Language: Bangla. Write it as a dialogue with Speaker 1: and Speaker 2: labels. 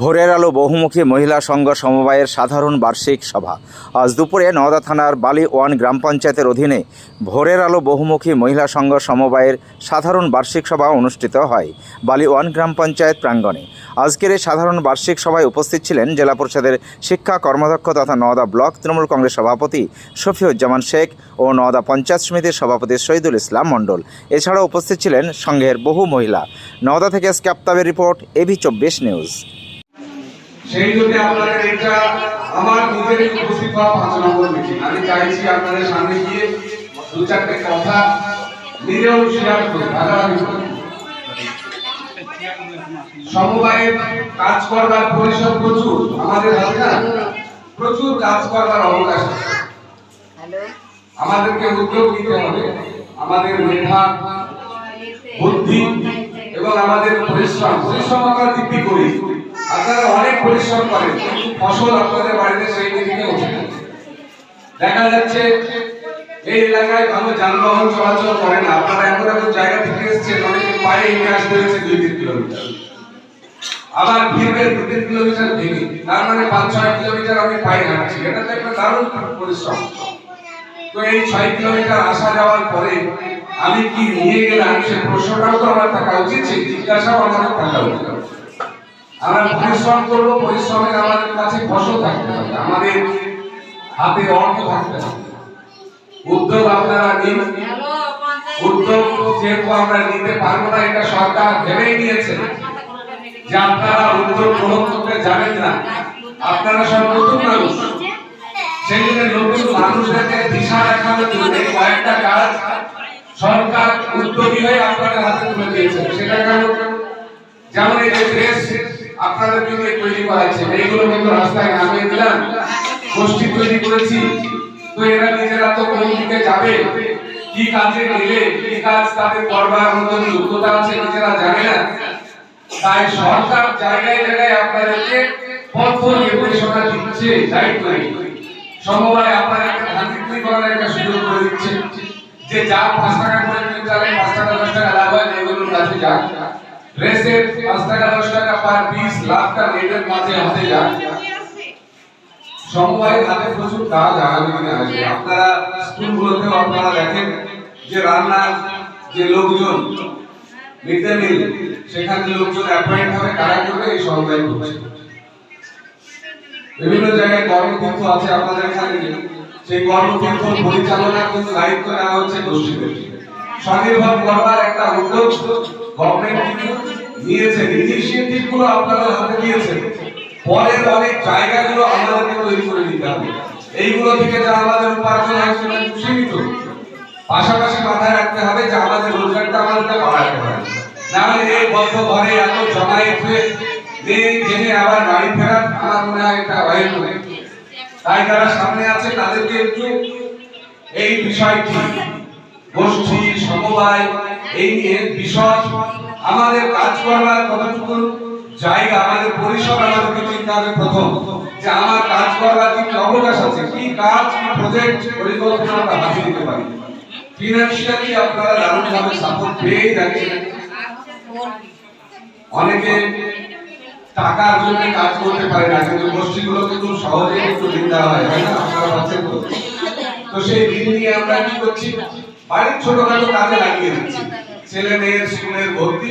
Speaker 1: ভোরের আলো বহুমুখী মহিলা সংঘ সমবায়ের সাধারণ বার্ষিক সভা। আজ দুপুরে নওদা থানার বালি ওয়ান গ্রাম পঞ্চায়েতের অধীনে ভোরের আলো বহুমুখী মহিলা সংঘ সমবায়ের সাধারণ বার্ষিক সভা অনুষ্ঠিত হয় বালি ওয়ান গ্রাম পঞ্চায়েত প্রাঙ্গণে। আজকের এই সাধারণ বার্ষিক সভায় উপস্থিত ছিলেন জেলা পরিষদের শিক্ষা কর্মাধ্যক্ষ তথা নওদা ব্লক তৃণমূল কংগ্রেস সভাপতি শফিউজ্জামান শেখ ও নওদা পঞ্চায়েত সমিতির সভাপতি শহীদুল ইসলাম মণ্ডল। এছাড়াও উপস্থিত ছিলেন সংঘের বহু মহিলা। নওদা থেকে স্ক্যাপ্তাবের রিপোর্ট এবি চব্বিশ নিউজ।
Speaker 2: সেই জন্য আপনাদের এটা আমার নিজের উপস্থিত হওয়া পাঁচ নম্বর মিটিং আমি চাইছি আপনাদের সামনে গিয়ে দু চারটে কথা নিজেও শেয়ার করি ভাগাভাগি করি। সমবায়ের কাজ করবার পরিসর প্রচুর আমাদের হাতে না প্রচুর কাজ করবার অবকাশ আমাদেরকে উদ্যোগ নিতে হবে। আমাদের মেধা বুদ্ধি এবং আমাদের পরিশ্রম পরিশ্রম আমরা করি। আপনারা অনেক পরিশ্রম করেন, কিন্তু ফসল আপনাদের বাড়িতে সেই দিকে। দেখা যাচ্ছে এই এলাকায় ভালো যানবাহন চলাচল করে না। আপনারা এমন এমন জায়গা থেকে এসেছেন, অনেকে পায়ে হেঁটে আসতে হয়েছে দুই তিন কিলোমিটার। আবার ভিড়ের দু তিন কিলোমিটার ভেঙে। তার মানে পাঁচ ছয় কিলোমিটার আমি পায়ে হাঁটছি। এটা তো একটা দারুণ পরিশ্রম। তো এই ছয় কিলোমিটার আসা যাওয়ার পরে আমি কি নিয়ে গেলাম, সে প্রশ্নটাও তো আমার থাকা উচিত, সেই জিজ্ঞাসাও আমাদের থাকা উচিত। আমরা পরিশ্রম করব, পরিশ্রমের আমাদের কাছে ফসল থাকতে হবে, আমাদের হাতে অর্থ থাকতে হবে। উদ্যোগ আপনারা নিন। উদ্যোগ যেহেতু আমরা নিতে পারব না, এটা সরকার ভেবেই নিয়েছে যে আপনারা উদ্যোগ গ্রহণ করতে জানেন না। আপনারা সব নতুন মানুষ। সেই জন্য নতুন মানুষদেরকে দিশা দেখানোর জন্য কয়েকটা কাজ সরকার উদ্যোগী হয়ে আপনাদের হাতে তুলে দিয়েছে। সেটা কেন যেমন এই যে ড্রেস আপনাদের জন্য তৈরি করা হয়েছে। এইগুলো কিন্তু রাস্তায় নামিয়ে দিলাম। গোষ্ঠী তৈরি করেছি। তো এরা নিজেরা তো কোন দিকে যাবে? কি কাজে গেলে কি কাজ তাদের করবার মতন যোগ্যতা আছে নিজেরা জানে না। তাই সরকার জায়গায় জায়গায় আপনাদেরকে পথ নির্দেশনা দিচ্ছে, দায়িত্ব নিয়ে সমবায় আপনার একটা ধান বিক্রি করার একটা সুযোগ করে দিচ্ছে। যে যা পাঁচ টাকা করে হবে পাঁচ টাকা দশ টাকা লাভ হয় এগুলোর কাছে যাক। ড্রেসের পাঁচ টাকা, দশ টাকা পার পিস লাভটা নেটের মাঝে হাতে যাক সমবায় হাতে প্রচুর কাজ আগামী দিনে আসবে। আপনারা স্কুলগুলোতেও আপনারা দেখেন যে রান্নার যে লোকজন মিড সেখানে লোকজন অ্যাপয়েন্ট হবে কারা করবে, এই সমবায় করছে। বিভিন্ন জায়গায় কর্মতীর্থ আছে আপনাদের এখানে। সেই কর্মতীর্থ পরিচালনা কিন্তু দায়িত্ব নেওয়া হচ্ছে গোষ্ঠীদের স্বনির্ভর করবার একটা উদ্যোগ গভর্নমেন্ট কিন্তু নিয়েছে ইনিশিয়েটিভগুলো আপনাদের হাতে দিয়েছে। পরের অনেক জায়গাগুলো আমাদেরকে তৈরি করে দিতে হবে। এইগুলো থেকে যা আমাদের উপার্জন হয় সীমিত। পাশাপাশি মাথায় রাখতে হবে যে আমাদের রোজগারটা আমাদেরকে বাড়াতে হবে নাহলে এই বদ্ধ ঘরে এত জমায়েত হয়ে দিন জেনে আবার বাড়ি ফেরার আমার মনে হয় এটা হয় না। তাই যারা সামনে আছে, তাদেরকে একটু এই বিষয়টি, গোষ্ঠী, সমবায় এই নিয়ে বিষয় আমাদের কাজ করবার কতটুকু জায়গা, আমাদের পরিসর আমাদেরকে চিন্তা হবে প্রথম, যে আমার কাজ করবার কি অবকাশ আছে, কি কাজ, কি প্রজেক্ট পরিকল্পনা হাতে দিতে পারি। ফিনান্সিয়ালি আপনারা দারুণ ভাবে সাপোর্ট পেয়ে যাচ্ছেন অনেকে টাকার জন্য কাজ করতে পারে না, কিন্তু গোষ্ঠীগুলো কিন্তু সহজে একটু ঋণ দেওয়া হয় না? আপনারা পাচ্ছেন তো সেই ঋণ নিয়ে আমরা কি করছি? বাড়ির ছোটখাটো কাজে লাগিয়ে দিচ্ছি। ছেলে মেয়ের স্কুলের ভর্তি।